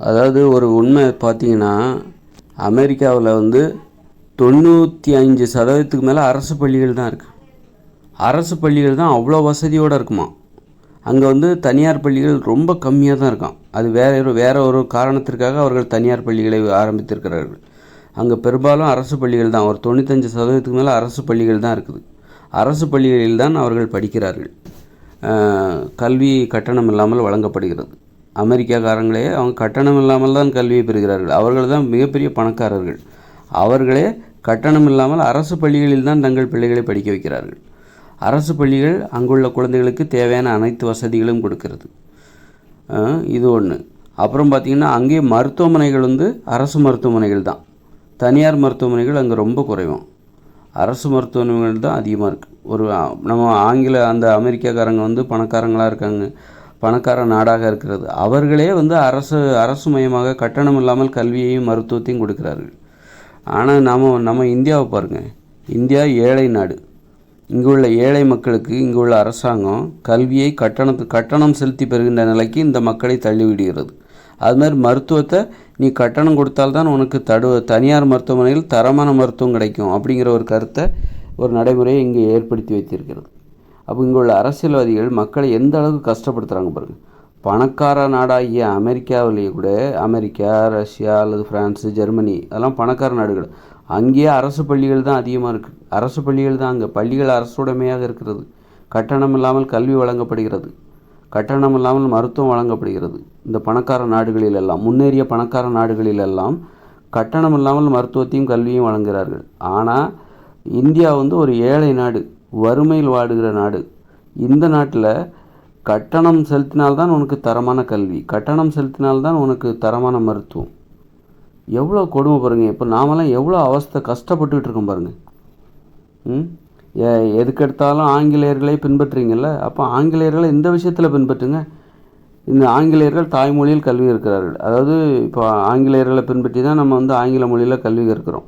அதாவது ஒரு உண்மை பார்த்தீங்கன்னா அமெரிக்காவில் வந்து தொண்ணூற்றி அஞ்சு சதவீதத்துக்கு மேலே அரசு பள்ளிகள் தான் இருக்குது அரசு பள்ளிகள் தான் அவ்வளோ வசதியோடு இருக்குமா? அங்கே வந்து தனியார் பள்ளிகள் ரொம்ப கம்மியாக தான் இருக்காம். அது வேற ஒரு வேற ஒரு காரணத்திற்காக அவர்கள் தனியார் பள்ளிகளை ஆரம்பித்திருக்கிறார்கள். அங்கே பெரும்பாலும் அரசு பள்ளிகள் தான். ஒரு தொண்ணூத்தஞ்சு சதவீதத்துக்கு மேலே அரசு பள்ளிகள் தான் இருக்குது. அரசு பள்ளிகளில் தான் அவர்கள் படிக்கிறார்கள். கல்வி கட்டணம் இல்லாமல் வழங்கப்படுகிறது. அமெரிக்காக்காரங்களே அவங்க கட்டணம் இல்லாமல் தான் கல்வியை பெறுகிறார்கள். அவர்கள் தான் மிகப்பெரிய பணக்காரர்கள். அவர்களே கட்டணம் இல்லாமல் அரசு பள்ளிகளில் தான் தங்கள் பிள்ளைகளை படிக்க வைக்கிறார்கள். அரசு பள்ளிகள் அங்குள்ள குழந்தைகளுக்கு தேவையான அனைத்து வசதிகளும் கொடுக்கிறது. இது ஒன்று அப்புறம் பார்த்திங்கன்னா அங்கேயே மருத்துவமனைகள் வந்து அரசு மருத்துவமனைகள் தான். தனியார் மருத்துவமனைகள் அங்கே ரொம்ப குறைவும். அரசு மருத்துவமனைகள் தான் அதிகமாக இருக்குது ஒரு நம்ம ஆங்கில அந்த அமெரிக்காக்காரங்க வந்து பணக்காரங்களாக இருக்காங்க. பணக்கார நாடாக இருக்கிறது. அவர்களே வந்து அரசு அரசு மயமாக கட்டணம் இல்லாமல் கல்வியையும் மருத்துவத்தையும் கொடுக்கிறார்கள். ஆனால் நாம் நம்ம இந்தியாவை பாருங்கள் இந்தியா ஏழை நாடு. இங்கே உள்ள ஏழை மக்களுக்கு இங்கே உள்ள அரசாங்கம் கல்வியை கட்டணத்து கட்டணம் செலுத்தி பெறுகின்ற நிலைக்கு இந்த மக்களை தள்ளிவிடுகிறது. அது மாதிரி மருத்துவத்தை நீ கட்டணம் கொடுத்தால்தான் உனக்கு தடு தனியார் மருத்துவமனையில் தரமான மருத்துவம் கிடைக்கும் அப்படிங்கிற ஒரு கருத்தை ஒரு நடைமுறையை இங்கே ஏற்படுத்தி வைத்திருக்கிறது. அப்போ இங்கே உள்ள அரசியல்வாதிகள் மக்களை எந்த அளவுக்கு கஷ்டப்படுத்துகிறாங்க பாருங்கள் பணக்கார நாடாகிய அமெரிக்காவிலேயே கூட அமெரிக்கா ரஷ்யா அல்லது ஃப்ரான்ஸு ஜெர்மனி அதெல்லாம் பணக்கார நாடுகள். அங்கேயே அரசு பள்ளிகள் தான் அதிகமாக இருக்குது அரசு பள்ளிகள் தான் அங்கே. பள்ளிகள் அரசுடைமையாக இருக்கிறது. கட்டணம் இல்லாமல் கல்வி வழங்கப்படுகிறது. கட்டணம் இல்லாமல் மருத்துவம் வழங்கப்படுகிறது. இந்த பணக்கார நாடுகளில் எல்லாம் முன்னேறிய பணக்கார நாடுகளில் எல்லாம் கட்டணம் இல்லாமல் மருத்துவத்தையும் கல்வியும் வழங்குகிறார்கள். ஆனால் இந்தியா வந்து ஒரு ஏழை நாடு. வறுமையில் வாடுகிற நாடு. இந்த நாட்டில் கட்டணம் செலுத்தினால்தான் உனக்கு தரமான கல்வி. கட்டணம் செலுத்தினால்தான் உனக்கு தரமான மருத்துவம். எவ்வளோ கொடுமை பாருங்கள் இப்போ நாமெல்லாம் எவ்வளோ அவஸ்தை கஷ்டப்பட்டுக்கிட்டு இருக்கோம் பாருங்கள் ம்? எதுக்கெடுத்தாலும் ஆங்கிலேயர்களை பின்பற்றுறீங்கல்ல? அப்போ ஆங்கிலேயர்களை இந்த விஷயத்தில் பின்பற்றுங்க. இந்த ஆங்கிலேயர்கள் தாய்மொழியில் கல்வி இருக்கிறார்கள் அதாவது இப்போ ஆங்கிலேயர்களை பின்பற்றி தான் நம்ம வந்து ஆங்கில மொழியில் கல்வி கற்கிறோம்.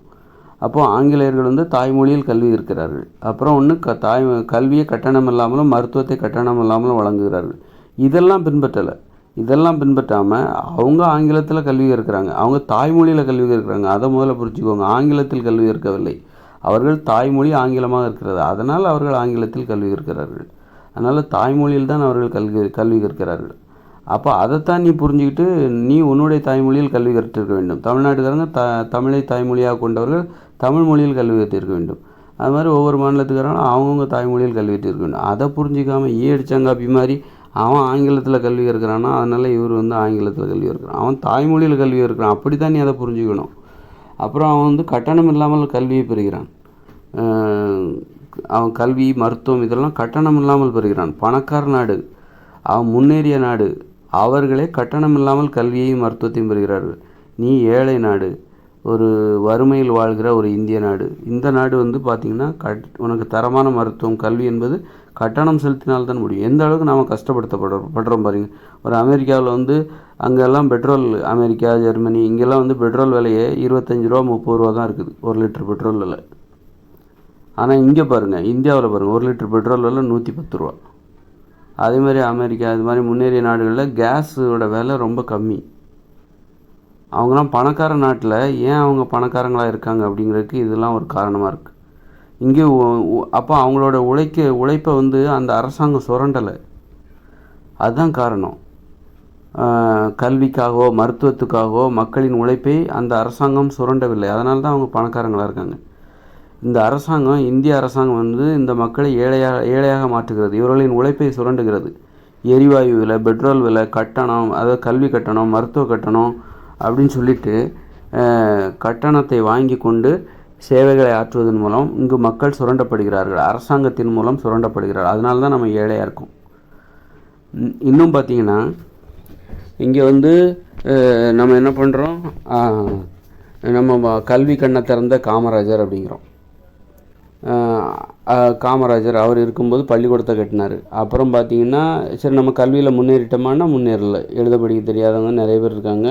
அப்போது ஆங்கிலேயர்கள் வந்து தாய்மொழியில் கல்வி இருக்கிறார்கள். அப்புறம் ஒன்று க தாய் கல்வியை கட்டணம் இல்லாமலும் மருத்துவத்தை கட்டணம் இல்லாமலும் வழங்குகிறார்கள். இதெல்லாம் பின்பற்றலை. இதெல்லாம் பின்பற்றாமல் அவங்க ஆங்கிலத்தில் கல்வி இருக்கிறாங்க அவங்க தாய்மொழியில் கல்வி இருக்கிறாங்க அதை முதல்ல புரிஞ்சுக்கோங்க. ஆங்கிலத்தில் கல்வி இருக்கவில்லை அவர்கள் தாய்மொழி ஆங்கிலமாக இருக்கிறது. அதனால் அவர்கள் ஆங்கிலத்தில் கல்வி இருக்கிறார்கள் அதனால் தாய்மொழியில் தான் அவர்கள் கல்வி கல்வி கற்கிறார்கள். அப்போ அதைத்தான் நீ புரிஞ்சுக்கிட்டு நீ உன்னுடைய தாய்மொழியில் கல்வி கற்றிருக்க வேண்டும். தமிழ்நாட்டுக்காரங்க த தமிழை தாய்மொழியாக கொண்டவர்கள் தமிழ் மொழியில் கல்வி கற்றிருக்க வேண்டும். அது மாதிரி ஒவ்வொரு மாநிலத்துக்காரங்களும் அவங்கவுங்க தாய்மொழியில் கல்வி கற்றிருக்க வேண்டும். அதை புரிஞ்சிக்காமல் ஈ அடிச்சாங்காப்பி மாதிரி அவன் ஆங்கிலத்தில் கல்வி இருக்கிறானா அதனால் இவர் வந்து ஆங்கிலத்தில் கல்வி இருக்கிறான் அவன் தாய்மொழியில் கல்வி இருக்கிறான் அப்படி தான் நீ அதை புரிஞ்சுக்கணும். அப்புறம் அவன் வந்து கட்டணம் இல்லாமல் கல்வியை பெறுகிறான். அவன் கல்வி மருத்துவம் இதெல்லாம் கட்டணம் இல்லாமல் பெறுகிறான். பணக்கார நாடு. அவன் முன்னேறிய நாடு. அவர்களே கட்டணம் இல்லாமல் கல்வியையும் மருத்துவத்தையும் பெறுகிறார்கள். நீ ஏழை நாடு. ஒரு வறுமையில் வாழ்கிற ஒரு இந்திய நாடு. இந்த நாடு வந்து பார்த்திங்கன்னா கட் உனக்கு தரமான மருத்துவம் கல்வி என்பது கட்டணம் செலுத்தினால்தான் முடியும். எந்த அளவுக்கு நாம் கஷ்டப்படுத்தப்படுறோம் படுறோம் பாருங்க. ஒரு அமெரிக்காவில் வந்து அங்கெல்லாம் பெட்ரோல் அமெரிக்கா ஜெர்மனி இங்கெல்லாம் வந்து பெட்ரோல் விலையே இருபத்தஞ்சி ரூபா முப்பது ரூபா தான் இருக்குது ஒரு லிட்டர் பெட்ரோல் விலை. ஆனால் இங்கே பாருங்கள் இந்தியாவில் பாருங்கள் ஒரு லிட்டர் பெட்ரோல் விலை நூற்றி பத்து ரூபா. அதே மாதிரி அமெரிக்கா இது மாதிரி முன்னேறிய நாடுகளில் கேஸோட விலை ரொம்ப கம்மி. அவங்களாம் பணக்கார நாட்டில் ஏன் அவங்க பணக்காரங்களாக இருக்காங்க அப்படிங்கிறதுக்கு இதெல்லாம் ஒரு காரணமாக இருக்குது இங்கே அப்போ அவங்களோட உழைக்க உழைப்பை வந்து அந்த அரசாங்கம் சுரண்டலை. அதுதான் காரணம். கல்விக்காகவோ மருத்துவத்துக்காகவோ மக்களின் உழைப்பை அந்த அரசாங்கம் சுரண்டவில்லை. அதனால தான் அவங்க பணக்காரங்களாக இருக்காங்க. இந்த அரசாங்கம் இந்திய அரசாங்கம் வந்து இந்த மக்களை ஏழையாக ஏழையாக மாற்றுகிறது. இவர்களின் உழைப்பை சுரண்டுகிறது. எரிவாயு விலை பெட்ரோல் விலை கட்டணம் அதாவது கல்வி கட்டணம் மருத்துவ கட்டணம் அப்படின்னு சொல்லிட்டு கட்டணத்தை வாங்கி கொண்டு சேவைகளை ஆற்றுவதன் மூலம் இங்கு மக்கள் சுரண்டப்படுகிறார்கள். அரசாங்கத்தின் மூலம் சுரண்டப்படுகிறார்கள். அதனால தான் நம்ம ஏழையாக இருக்கோம். இன்னும் பார்த்தீங்கன்னா இங்கே வந்து நம்ம என்ன பண்ணுறோம் நம்ம கல்வி கண்ணை திறந்த காமராஜர் அப்படிங்கிறோம். காமராஜர் அவர் இருக்கும்போது பள்ளிக்கூடத்தை கட்டினார். அப்புறம் பார்த்தீங்கன்னா சரி நம்ம கல்வியில் முன்னேறிட்டோமான்னா முன்னேறல. எழுத படிக்க தெரியாதவங்க நிறைய பேர் இருக்காங்க.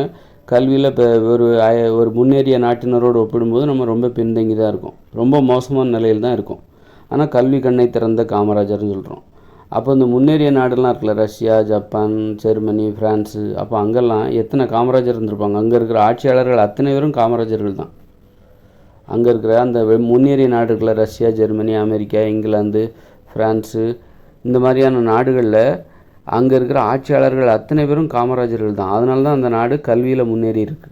கல்வியில் இப்போ ஒரு ஒரு முன்னேறிய நாட்டினரோடு ஒப்பிடும்போது நம்ம ரொம்ப பின்தங்கி தான் இருக்கோம். ரொம்ப மோசமான நிலையில் தான் இருக்கோம். ஆனால் கல்வி கண்ணை திறந்த காமராஜர்னு சொல்கிறோம் அப்போ இந்த முன்னேறிய நாடெல்லாம் இருக்குல்ல ரஷ்யா ஜப்பான் ஜெர்மனி ஃப்ரான்ஸு அப்போ அங்கெல்லாம் எத்தனை காமராஜர் இருந்திருப்பாங்க? அங்கே இருக்கிற ஆட்சியாளர்கள் அத்தனை பேரும் காமராஜர்கள் தான். அங்கே இருக்கிற அந்த வெ- முன்னேறிய நாடுகளில் Russia Germany America England France இந்த மாதிரியான நாடுகளில் அங்கே இருக்கிற ஆட்சியாளர்கள் அத்தனை பேரும் காமராஜர்கள் தான். அதனால தான் அந்த நாடு கல்வியில் முன்னேறி இருக்கு.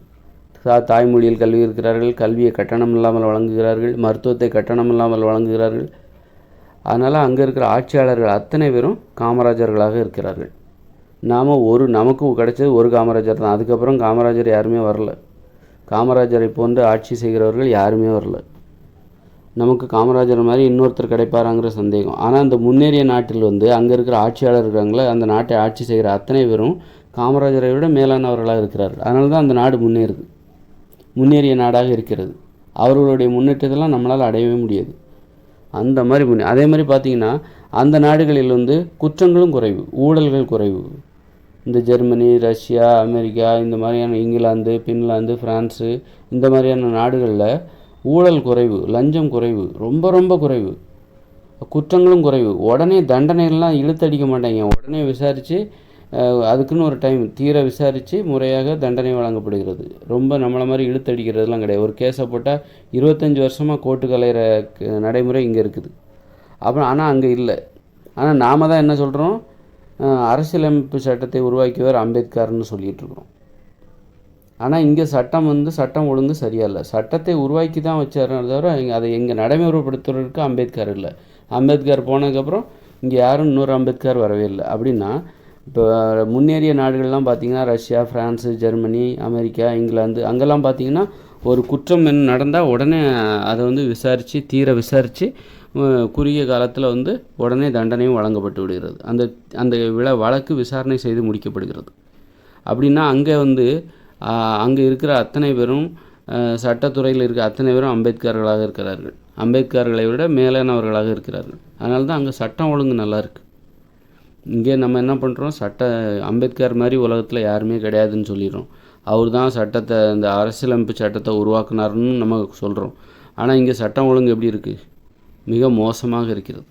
தாய்மொழியில் கல்வி இருக்கிறார்கள் கல்வியை கட்டணம் இல்லாமல் வழங்குகிறார்கள் மருத்துவத்தை கட்டணம் இல்லாமல் வழங்குகிறார்கள். அதனால் அங்கே இருக்கிற ஆட்சியாளர்கள் அத்தனை பேரும் காமராஜர்களாக இருக்கிறார்கள். நாம் ஒரு நமக்கு கிடைச்சது ஒரு காமராஜர் தான். அதுக்கப்புறம் காமராஜர் யாருமே வரல. காமராஜரை போன்று ஆட்சி செய்கிறவர்கள் யாருமே வரல. நமக்கு காமராஜர் மாதிரி இன்னொருத்தர் கிடைப்பாராங்கிற சந்தேகம். ஆனால் அந்த முன்னேறிய நாட்டில் வந்து அங்கே இருக்கிற ஆட்சியாளர் இருக்காங்களே அந்த நாட்டை ஆட்சி செய்கிற அத்தனை பேரும் காமராஜரை விட மேலானவர்களாக இருக்கிறார். அதனால தான் அந்த நாடு முன்னேறுது. முன்னேறிய நாடாக இருக்கிறது. அவர்களுடைய முன்னேற்றத்தெல்லாம் நம்மளால் அடையவே முடியாது. அந்த மாதிரி முன்னே அதே மாதிரி பார்த்தீங்கன்னா அந்த நாடுகளில் வந்து குற்றங்களும் குறைவு ஊழல்கள் குறைவு. இந்த ஜெர்மனி ரஷ்யா அமெரிக்கா இந்த மாதிரியான இங்கிலாந்து பின்லாந்து ஃப்ரான்ஸு இந்த மாதிரியான நாடுகளில் ஊழல் குறைவு லஞ்சம் குறைவு ரொம்ப ரொம்ப குறைவு. குற்றங்களும் குறைவு. உடனே தண்டனையெல்லாம் இழுத்தடிக்க மாட்டாங்க. உடனே விசாரித்து அதுக்குன்னு ஒரு டைம் தீர விசாரித்து முறையாக தண்டனை வழங்கப்படுகிறது. ரொம்ப நம்மளை மாதிரி இழுத்தடிக்கிறதுலாம் கிடையாது. ஒரு கேஸை போட்டால் இருபத்தஞ்சி வருஷமாக கோர்ட்டு கலையிற க- நடைமுறை இங்கே இருக்குது. அப்புறம் ஆனால் அங்கே இல்லை. ஆனால் நாம் தான் என்ன சொல்கிறோம் அரசியலமைப்பு சட்டத்தை உருவாக்கியவர் அம்பேத்கர்னு சொல்லிட்டு இருக்கிறோம். ஆனால் இங்கே சட்டம் வந்து சட்டம் ஒழுங்கு சரியாக இல்லை சட்டத்தை உருவாக்கி தான் வச்சாரு தவிர இங்கே அதை எங்கள் நடைமுறைப்படுத்துறதுக்கு அம்பேத்கர் இல்லை. அம்பேத்கர் போனதுக்கப்புறம் இங்கே யாரும் இன்னொரு அம்பேத்கர் வரவே இல்லை. அப்படின்னா இப்போ முன்னேறிய நாடுகள்லாம் பார்த்தீங்கன்னா Russia France Germany America England அங்கெல்லாம் பார்த்தீங்கன்னா ஒரு குற்றம் என்ன நடந்தால் உடனே அதை வந்து விசாரித்து தீர விசாரித்து குறுகிய காலத்தில் வந்து உடனே தண்டனையும் வழங்கப்பட்டு விடுகிறது. அந்த அந்த விழ வழக்கு விசாரணை செய்து முடிக்கப்படுகிறது. அப்படின்னா அங்கே வந்து அங்கே இருக்கிற அத்தனை பேரும் சட்டத்துறையில் இருக்க அத்தனை பேரும் அம்பேத்கர்களாக இருக்கிறார்கள். அம்பேத்கர்களை விட மேலானவர்களாக இருக்கிறார்கள். அதனால தான் அங்கே சட்டம் ஒழுங்கு நல்லா இருக்குது இங்கே நம்ம என்ன பண்ணுறோம் சட்ட அம்பேத்கர் மாதிரி உலகத்தில் யாருமே கிடையாதுன்னு சொல்லிடுறோம். அவர் தான் சட்டத்தை இந்த அரசியலமைப்பு சட்டத்தை உருவாக்குனாருன்னு நம்ம சொல்கிறோம் ஆனால் இங்கே சட்டம் ஒழுங்கு எப்படி இருக்குது மிக மோசமாக இருக்கிறது.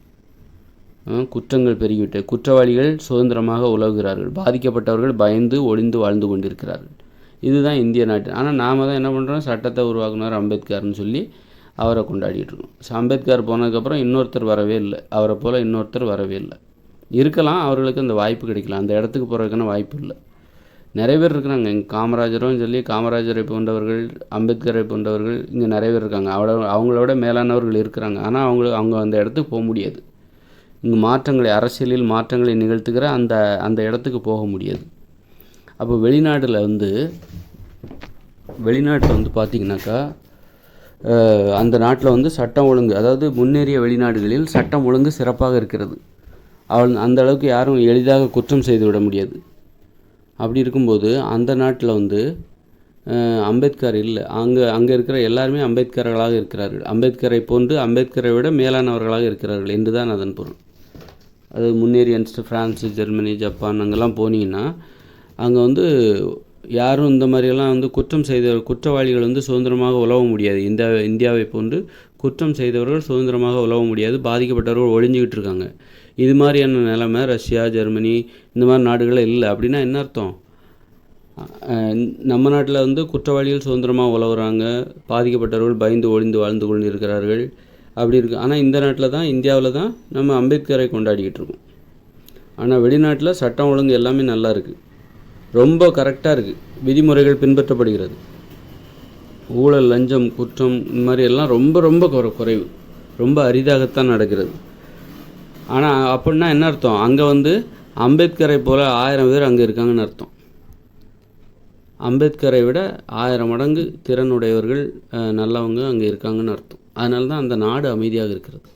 குற்றங்கள் பெருகிவிட்டு குற்றவாளிகள் சுதந்திரமாக உலவுகிறார்கள். பாதிக்கப்பட்டவர்கள் பயந்து ஒளிந்து வாழ்ந்து கொண்டிருக்கிறார்கள். இதுதான் இந்திய நாட்டு. ஆனால் நாம தான் என்ன பண்ணுறோம் சட்டத்தை உருவாக்குனார் அம்பேத்கர்னு சொல்லி அவரை கொண்டாடிட்டு இருக்கோம். ஸோ அம்பேத்கர் போனதுக்கப்புறம் இன்னொருத்தர் வரவே இல்லை. அவரை போல் இன்னொருத்தர் வரவே இல்லை. இருக்கலாம் அவர்களுக்கு அந்த வாய்ப்பு கிடைக்கலாம். அந்த இடத்துக்கு போகிறதுக்கான வாய்ப்பு இல்லை. நிறைய பேர் இருக்கிறாங்க. இங்கே காமராஜரும் சொல்லி காமராஜரை போன்றவர்கள் அம்பேத்கரை போன்றவர்கள் இங்கே நிறைய பேர் இருக்காங்க. அவள அவங்களோட மேலானவர்கள் இருக்கிறாங்க. ஆனால் அவங்க அவங்க அந்த இடத்துக்கு போக முடியாது. இங்கே மாற்றங்களை அரசியலில் மாற்றங்களை நிகழ்த்துகிற அந்த அந்த இடத்துக்கு போக முடியாது. அப்போ வெளிநாட்டில் வந்து வெளிநாட்டில் வந்து பார்த்திங்கனாக்கா அந்த நாட்டில் வந்து சட்டம் ஒழுங்கு அதாவது முன்னேறிய வெளிநாடுகளில் சட்டம் ஒழுங்கு சிறப்பாக இருக்கிறது. அவள் அந்த அளவுக்கு யாரும் எளிதாக குற்றம் செய்து விட முடியாது. அப்படி இருக்கும்போது அந்த நாட்டில் வந்து அம்பேத்கர் இல்லை அங்கே அங்கே இருக்கிற எல்லாருமே அம்பேத்கர்களாக இருக்கிறார்கள். அம்பேத்கரை போன்று அம்பேத்கரை விட மேலானவர்களாக இருக்கிறார்கள் என்று தான் அதன் பொருள். அது முன்னேறிய ஃப்ரான்ஸு ஜெர்மனி ஜப்பான் அங்கெல்லாம் போனீங்கன்னா அங்கே வந்து யாரும் இந்த மாதிரியெல்லாம் வந்து குற்றம் செய்த குற்றவாளிகள் வந்து சுதந்திரமாக உழவ முடியாது. இந்த இந்தியாவை போன்று குற்றம் செய்தவர்கள் சுதந்திரமாக உழவ முடியாது. பாதிக்கப்பட்டவர்கள் ஒழிஞ்சிக்கிட்டு இருக்காங்க. இது மாதிரியான நிலைமை ரஷ்யா ஜெர்மனி இந்த மாதிரி நாடுகளில் இல்லை. அப்படின்னா என்ன அர்த்தம்? நம்ம நாட்டில் வந்து குற்றவாளிகள் சுதந்திரமாக உழவுறாங்க பாதிக்கப்பட்டவர்கள் பயந்து ஒளிந்து வாழ்ந்து கொண்டு இருக்கிறார்கள் அப்படி இருக்கு. ஆனால் இந்த நாட்டில் தான் இந்தியாவில் தான் நம்ம அம்பேத்கரை கொண்டாடிக்கிட்டு இருக்கோம். ஆனால் வெளிநாட்டில் சட்டம் ஒழுங்கு எல்லாமே நல்லா இருக்குது ரொம்ப கரெக்டாக இருக்குது விதிமுறைகள் பின்பற்றப்படுகிறது. ஊழல் லஞ்சம் குற்றம் இந்த மாதிரி எல்லாம் ரொம்ப ரொம்ப குறை குறைவு. ரொம்ப அரிதாகத்தான் நடக்கிறது. ஆனால் அப்படின்னா என்ன அர்த்தம்? அங்கே வந்து அம்பேத்கரை போல் ஆயிரம் பேர் அங்கே இருக்காங்கன்னு அர்த்தம். அம்பேத்கரை விட ஆயிரம் மடங்கு திறனுடையவர்கள் நல்லவங்க அங்கே இருக்காங்கன்னு அர்த்தம். அதனால தான் அந்த நாடு அமைதியாக இருக்கிறது.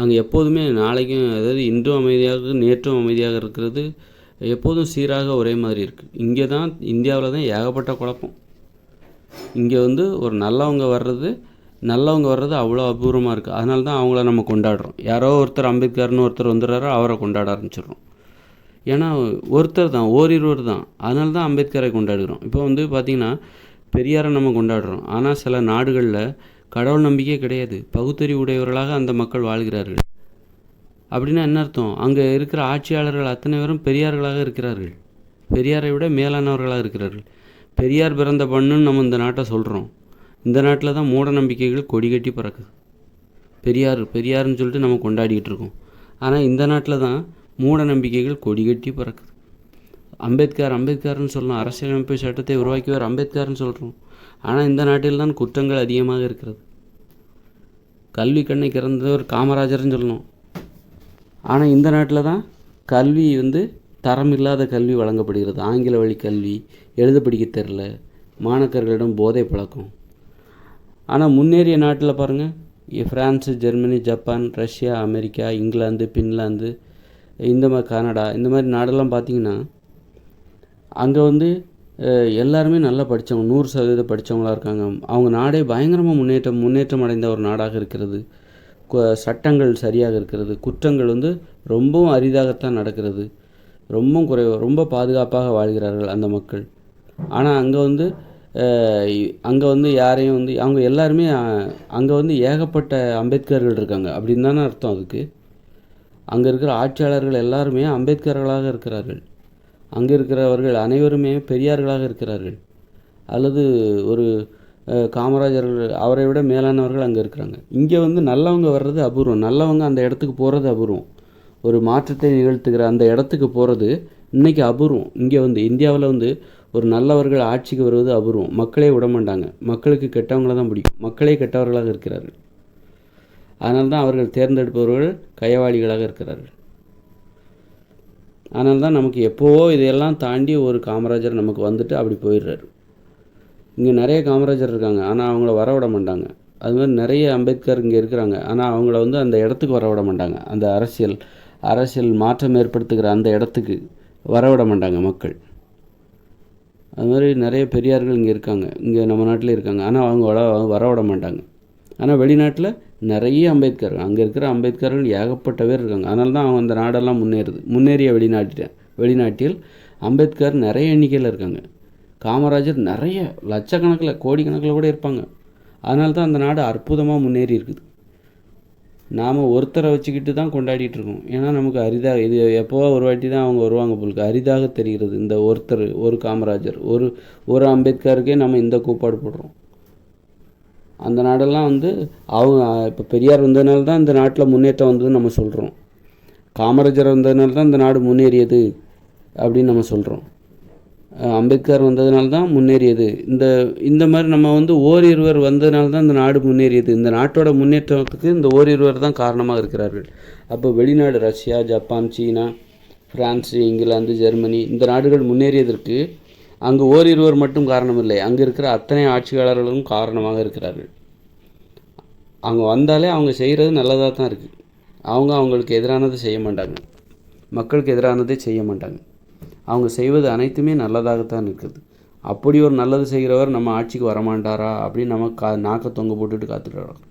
அங்கே எப்போதுமே நாளைக்கும் அதாவது இன்றும் அமைதியாக நேற்றும் அமைதியாக இருக்கிறது. எப்போதும் சீராக ஒரே மாதிரி இருக்குது இங்கே தான் இந்தியாவில் தான் ஏகப்பட்ட குழப்பம். இங்கே வந்து ஒரு நல்லவங்க வர்றது நல்லவங்க வர்றது அவ்வளோ அபூர்வமாக இருக்குது அதனால தான் அவங்கள நம்ம கொண்டாடுறோம். யாரோ ஒருத்தர் அம்பேத்கர்னு ஒருத்தர் வந்துடுறாரோ அவரை கொண்டாட ஆரம்பிச்சிடுறோம். ஏன்னா ஒருத்தர் தான் ஓரிருவர் தான். அதனால தான் அம்பேத்கரை கொண்டாடுகிறோம். இப்போ வந்து பார்த்திங்கன்னா பெரியாரை நம்ம கொண்டாடுறோம். ஆனால் சில நாடுகளில் கடவுள் நம்பிக்கை கிடையாது. பகுத்தறிவு உடையவர்களாக அந்த மக்கள் வாழ்கிறார்கள். அப்படின்னா என்ன அர்த்தம்? அங்கே இருக்கிற ஆட்சியாளர்கள் அத்தனை பேரும் பெரியார்களாக இருக்கிறார்கள். பெரியாரை விட மேலானவர்களாக இருக்கிறார்கள். பெரியார் பிறந்த பண்ணுன்னு நம்ம இந்த நாட்டை சொல்கிறோம் இந்த நாட்டில் தான் மூட நம்பிக்கைகள் கொடி கட்டி பறக்குது. பெரியார் பெரியார்னு சொல்லிட்டு நம்ம கொண்டாடிக்கிட்டு இருக்கோம். ஆனால் இந்த நாட்டில் தான் மூட நம்பிக்கைகள் கொடி கட்டி பறக்குது. அம்பேத்கர் அம்பேத்கர்னு சொல்லலாம் அரசியலமைப்பு சட்டத்தை உருவாக்கியவர் அம்பேத்கர்னு சொல்கிறோம் ஆனால் இந்த நாட்டில் தான் குற்றங்கள் அதிகமாக இருக்கிறது. கல்வி கண்ணை கிறந்தவர் காமராஜர்னு சொல்லணும். ஆனால் இந்த நாட்டில் தான் கல்வி வந்து தரம் இல்லாத கல்வி வழங்கப்படுகிறது. ஆங்கில வழி கல்வி எழுத படிக்க தெரில மாணக்கர்களிடம் போதை பழக்கம். ஆனால் முன்னேறிய நாட்டில் பாருங்கள் France Germany Japan Russia America England Finland இந்த மாதிரி கனடா இந்த மாதிரி நாடெல்லாம் பார்த்திங்கன்னா அங்கே வந்து எல்லாருமே நல்லா படித்தவங்க நூறு சதவீதம் படித்தவங்களாக இருக்காங்க. அவங்க நாடே பயங்கரமாக முன்னேற்றம் முன்னேற்றம் அடைந்த ஒரு நாடாக இருக்கிறது. சட்டங்கள் சரியாக இருக்கிறது. குற்றங்கள் வந்து ரொம்பவும் அரிதாகத்தான் நடக்கிறது. ரொம்பவும் குறை ரொம்ப பாதுகாப்பாக வாழ்கிறார்கள் அந்த மக்கள். ஆனால் அங்கே வந்து அங்கே வந்து யாரையும் வந்து அவங்க எல்லாருமே அங்கே வந்து ஏகப்பட்ட அம்பேத்கர்கள் இருக்காங்க. அப்படின்னு தானே அர்த்தம் அதுக்கு. அங்கே இருக்கிற ஆட்சியாளர்கள் எல்லாருமே அம்பேத்கர்களாக இருக்கிறார்கள். அங்கே இருக்கிறவர்கள் அனைவருமே பெரியார்களாக இருக்கிறார்கள். அல்லது ஒரு காமராஜர் அவரை விட மேலானவர்கள் அங்கே இருக்கிறாங்க. இங்கே வந்து நல்லவங்க வர்றது அபூர்வம். நல்லவங்க அந்த இடத்துக்கு போகிறது அபூர்வம். ஒரு மாற்றத்தை நிகழ்த்துகிற அந்த இடத்துக்கு போகிறது இன்னைக்கு அபூர்வம். இங்கே வந்து இந்தியாவில் வந்து ஒரு நல்லவர்கள் ஆட்சிக்கு வருவது அபூர்வம். மக்களே விட மாட்டாங்க. மக்களுக்கு கெட்டவங்கள தான் பிடிக்கும். மக்களே கெட்டவர்களாக இருக்கிறார்கள். அதனால தான் அவர்கள் தேர்ந்தெடுப்பவர்கள் கயவாளிகளாக இருக்கிறார்கள். அதனால தான் நமக்கு எப்போவோ இதையெல்லாம் தாண்டி ஒரு காமராஜர் நமக்கு வந்துட்டு அப்படி போயிடுறாரு. இங்கே நிறைய காமராஜர் இருக்காங்க. ஆனால் அவங்கள வர விட மாட்டாங்க. அது மாதிரி நிறைய அம்பேத்கர் இங்கே இருக்கிறாங்க. ஆனால் அவங்கள வந்து அந்த இடத்துக்கு வர விட மாட்டாங்க. அந்த அரசியல் அரசியல் மாற்றம் ஏற்படுத்துகிற அந்த இடத்துக்கு வர விட மாட்டாங்க மக்கள். அது மாதிரி நிறைய பெரியார்கள் இங்கே இருக்காங்க. இங்கே நம்ம நாட்டில் இருக்காங்க. ஆனால் அவங்க வர வர விட மாட்டாங்க. ஆனால் வெளிநாட்டில் நிறைய அம்பேத்கர் அங்கே இருக்கிற அம்பேத்கர்கள் ஏகப்பட்ட பேர் இருக்காங்க. அதனால தான் அவங்க அந்த நாடெல்லாம் முன்னேறுது. முன்னேறிய வெளிநாட்டில் வெளிநாட்டில் அம்பேத்கர் நிறைய எண்ணிக்கையில் இருக்காங்க. காமராஜர் நிறைய லட்சக்கணக்கில் கோடிக்கணக்கில் கூட இருப்பாங்க. அதனால தான் அந்த நாடு அற்புதமாக முன்னேறி இருக்குது. நாம் ஒருத்தரை வச்சுக்கிட்டு தான் கொண்டாடிட்டு இருக்கோம். ஏன்னா நமக்கு அரிதாக இது எப்போவோ ஒரு வாட்டி தான் அவங்க வருவாங்க போலுக்கு. அரிதாக தெரிகிறது இந்த ஒருத்தர் ஒரு காமராஜர். ஒரு ஒரு அம்பேத்கருக்கே நம்ம இந்த கூப்பாடு போடுறோம். அந்த நாடெல்லாம் வந்து அவங்க இப்போ பெரியார் வந்ததுனால தான் இந்த நாட்டில் முன்னேற்றம் வந்ததுன்னு நம்ம சொல்கிறோம் காமராஜர் வந்ததுனால தான் இந்த நாடு முன்னேறியது அப்படின்னு நம்ம சொல்கிறோம் அம்பேத்கர் வந்ததுனால தான் முன்னேறியது. இந்த இந்த மாதிரி நம்ம வந்து ஓரிருவர் வந்ததுனால தான் இந்த நாடு முன்னேறியது. இந்த நாட்டோட முன்னேற்றத்துக்கு இந்த ஓரிருவர் தான் காரணமாக இருக்கிறார்கள். அப்போ வெளிநாடு Russia Japan China France England Germany இந்த நாடுகள் முன்னேறியதற்கு அங்கு ஓரிருவர் மட்டும் காரணம் இல்லை அங்கே இருக்கிற அத்தனை ஆட்சியாளர்களும் காரணமாக இருக்கிறார்கள். அவங்க வந்தாலே அவங்க செய்கிறது நல்லதாக தான் இருக்குது அவங்க அவங்களுக்கு எதிரானதை செய்ய மாட்டாங்க. மக்களுக்கு எதிரானதை செய்ய மாட்டாங்க. அவங்க செய்வது அனைத்துமே நல்லதாகத்தான் இருக்குது. அப்படி ஒரு நல்லது செய்கிறவர் நம்ம ஆட்சிக்கு வரமாட்டாரா? அப்படின்னு நம்ம கா நாக்க தொங்க போட்டுட்டு காத்துட்டு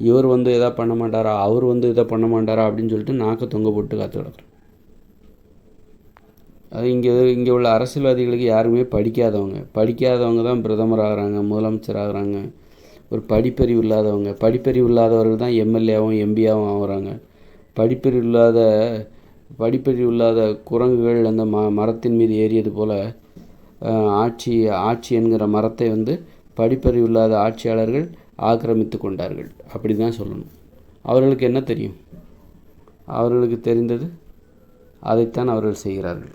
இவர் வந்து எதா பண்ண மாட்டாரா? அவர் வந்து இதை பண்ண மாட்டாரா? அப்படின்னு சொல்லிட்டு நாக்க தொங்க போட்டு காத்து கிடக்குறோம் அது இங்கே இங்கே உள்ள அரசியல்வாதிகளுக்கு யாருமே படிக்காதவங்க. படிக்காதவங்க தான் பிரதமர் ஆகிறாங்க முதலமைச்சர் ஆகிறாங்க. ஒரு படிப்பறிவு இல்லாதவங்க. படிப்பறிவு இல்லாதவர்கள் தான் எம்எல்ஏவும் எம்பியாவும் ஆகுறாங்க. படிப்பறிவு இல்லாத படிப்பறிவு இல்லாத குரங்குகள் அந்த ம மரத்தின் மீது ஏறியது போல் ஆட்சி ஆட்சி என்கிற மரத்தை வந்து படிப்பறிவு இல்லாத ஆட்சியாளர்கள் ஆக்கிரமித்து கொண்டார்கள். அப்படி தான் சொல்லணும். அவர்களுக்கு என்ன தெரியும்? அவர்களுக்கு தெரிந்தது அதைத்தான் அவர்கள் செய்கிறார்கள்.